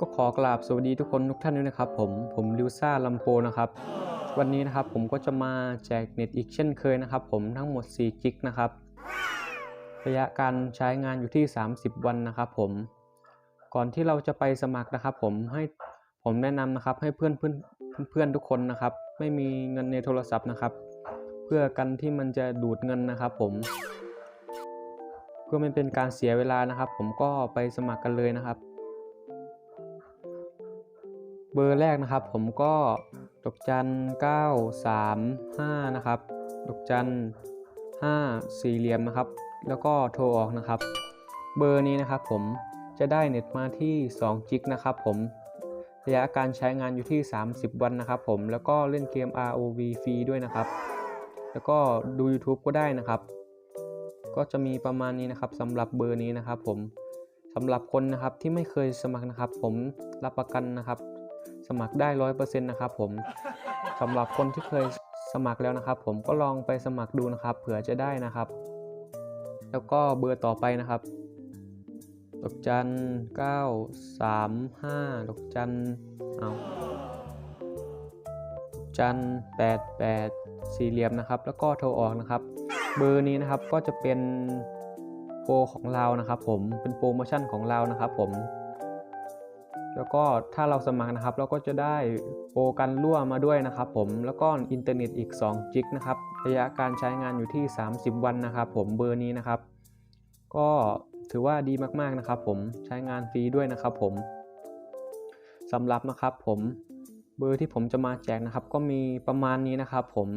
ก็ขอกราบสวัสดีทุกคนทุกท่านด้วยนะครับผมผมลิวซ่าลัมโปนะครับวันนี้นะครับผมก็จะมาแจกเน็ตอีกเช่นเคยนะครับ ผมทั้งหมด4กิกนะครับระยะการใช้งานอยู่ที่ 30 วันนะครับผมก่อนที่เราจะไปสมัครนะครับ ผมให้ผมแนะนำนะครับให้เพื่อนเพื่อนเพื่อนทุกคนนะครับ ไม่มีเงินในโทรศัพท์นะครับ เพื่อกันที่มันจะดูดเงินนะครับ ผม เพื่อไม่เป็นการเสียเวลานะครับ ผมก็ไปสมัครกันเลยนะครับ บอร์แรกนะครับ ผมก็ดอกจัน 9 3 5 นะครับ ดอกจัน 5 สี่เหลี่ยมนะครับ แล้วก็โทรออกนะครับ เบอร์นี้นะครับผมจะได้เน็ตมาที่ 2 จิกนะครับผมระยะการใช้งานอยู่ที่ 30 วันนะครับผม แล้วก็เล่นเกม ROV ฟรีด้วยนะครับ แล้วก็ดู YouTube ก็ได้นะครับ ก็จะมีประมาณนี้นะครับสำหรับเบอร์นี้นะครับผมสำหรับคนนะครับที่ไม่เคยสมัครนะครับ ผมรับประกันนะครับ สมัครได้ร้อยเปอร์เซ็นต์นะครับผมสำหรับคนที่เคยสมัครแล้วนะครับ ผมก็ลองไปสมัครดูนะครับ เผื่อจะได้นะครับ แล้วก็เบอร์ต่อไปนะครับดอกจันเก้าสามห้าดอกจันเอาจันแปดแปดสี่เหลี่ยมนะครับ แล้วก็โทรออกนะครับ เบอร์นี้นะครับก็จะเป็นโปรของเรานะครับ ผมเป็นโปรโมชั่นของเรานะครับ ผม แล้วก็ถ้าเราสมัครนะครับ เราก็จะได้โปรกันรั่วมาด้วยนะครับผมแล้วก็อินเทอร์เน็ตอีก 2 จิกนะครับระยะการใช้งานอยู่ที่ 30 วันนะครับผมเบอร์นี้นะครับ ก็ถือว่าดีมากๆนะครับ ผมใช้งานฟรีด้วยนะครับ ผมสำหรับนะครับผมเบอร์ที่ผมจะมาแจกนะครับ ก็มีประมาณนี้นะครับ ผม